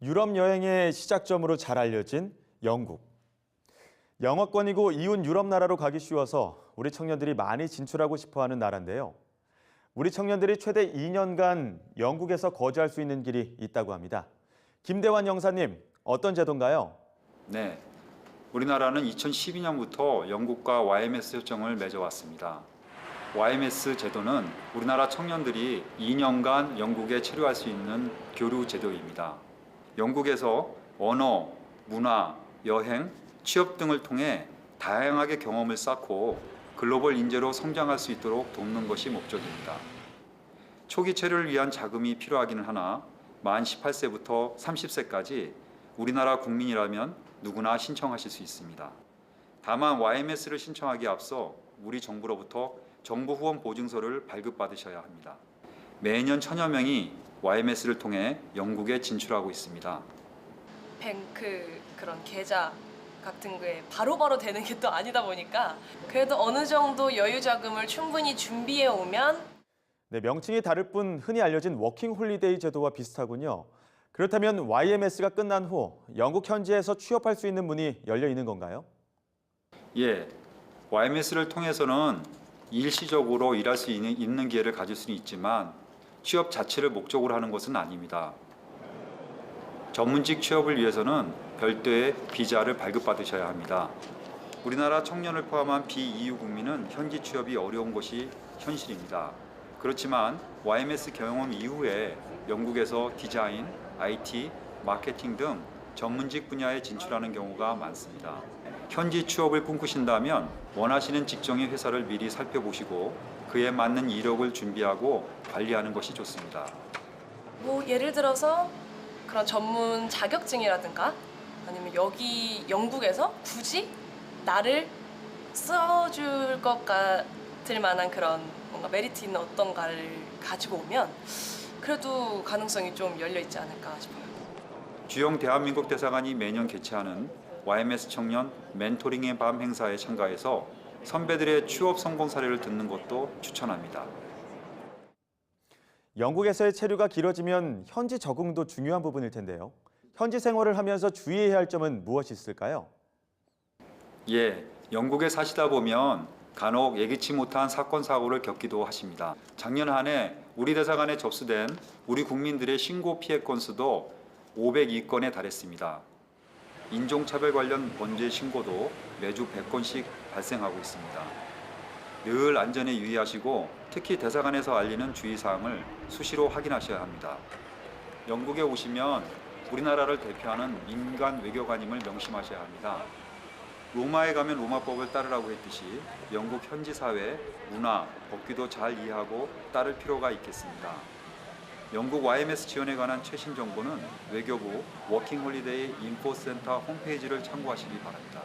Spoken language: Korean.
유럽 여행의 시작점으로 잘 알려진 영국. 영어권이고 이웃 유럽 나라로 가기 쉬워서 우리 청년들이 많이 진출하고 싶어 하는 나라인데요. 우리 청년들이 최대 2년간 영국에서 거주할 수 있는 길이 있다고 합니다. 김대환 영사님, 어떤 제도인가요? 네. 우리나라는 2012년부터 영국과 YMS 협정을 맺어왔습니다. YMS 제도는 우리나라 청년들이 2년간 영국에 체류할 수 있는 교류 제도입니다. 영국에서 언어, 문화, 여행, 취업 등을 통해 다양하게 경험을 쌓고 글로벌 인재로 성장할 수 있도록 돕는 것이 목적입니다. 초기 체류를 위한 자금이 필요하기는 하나 만 18세부터 30세까지 우리나라 국민이라면 누구나 신청하실 수 있습니다. 다만 YMS를 신청하기에 앞서 우리 정부로부터 정부 후원 보증서를 발급받으셔야 합니다. 매년 천여 명이 YMS를 통해 영국에 진출하고 있습니다. 뱅크 그런 계좌 같은 거에 바로바로 되는 게 또 아니다 보니까 그래도 어느 정도 여유 자금을 충분히 준비해 오면 네, 명칭이 다를 뿐 흔히 알려진 워킹 홀리데이 제도와 비슷하군요. 그렇다면 YMS가 끝난 후 영국 현지에서 취업할 수 있는 문이 열려 있는 건가요? 예, YMS를 통해서는 일시적으로 일할 수 있는, 있는 기회를 가질 수는 있지만 취업 자체를 목적으로 하는 것은 아닙니다. 전문직 취업을 위해서는 별도의 비자를 발급받으셔야 합니다. 우리나라 청년을 포함한 비EU 국민은 현지 취업이 어려운 것이 현실입니다. 그렇지만 YMS 경험 이후에 영국에서 디자인, IT, 마케팅 등 전문직 분야에 진출하는 경우가 많습니다. 현지 취업을 꿈꾸신다면 원하시는 직종의 회사를 미리 살펴보시고 그에 맞는 이력을 준비하고 관리하는 것이 좋습니다. 뭐 예를 들어서 그런 전문 자격증이라든가 아니면 여기 영국에서 굳이 나를 써줄 것 같을 만한 그런 뭔가 메리트 있는 어떤가를 가지고 오면 그래도 가능성이 좀 열려 있지 않을까 싶어요. 주영 대한민국 대사관이 매년 개최하는 YMS 청년 멘토링의 밤 행사에 참가해서 선배들의 취업 성공 사례를 듣는 것도 추천합니다. 영국에서의 체류가 길어지면 현지 적응도 중요한 부분일 텐데요. 현지 생활을 하면서 주의해야 할 점은 무엇이 있을까요? 예, 영국에 사시다 보면 간혹 예기치 못한 사건 사고를 겪기도 하십니다. 작년 한 해 우리 대사관에 접수된 우리 국민들의 신고 피해 건수도 502건에 달했습니다. 인종차별 관련 범죄 신고도 매주 100건씩 발생하고 있습니다. 늘 안전에 유의하시고 특히 대사관에서 알리는 주의사항을 수시로 확인하셔야 합니다. 영국에 오시면 우리나라를 대표하는 민간 외교관임을 명심하셔야 합니다. 로마에 가면 로마법을 따르라고 했듯이 영국 현지 사회, 문화, 법규도 잘 이해하고 따를 필요가 있겠습니다. 영국 YMS 지원에 관한 최신 정보는 외교부 워킹홀리데이 인포센터 홈페이지를 참고하시기 바랍니다.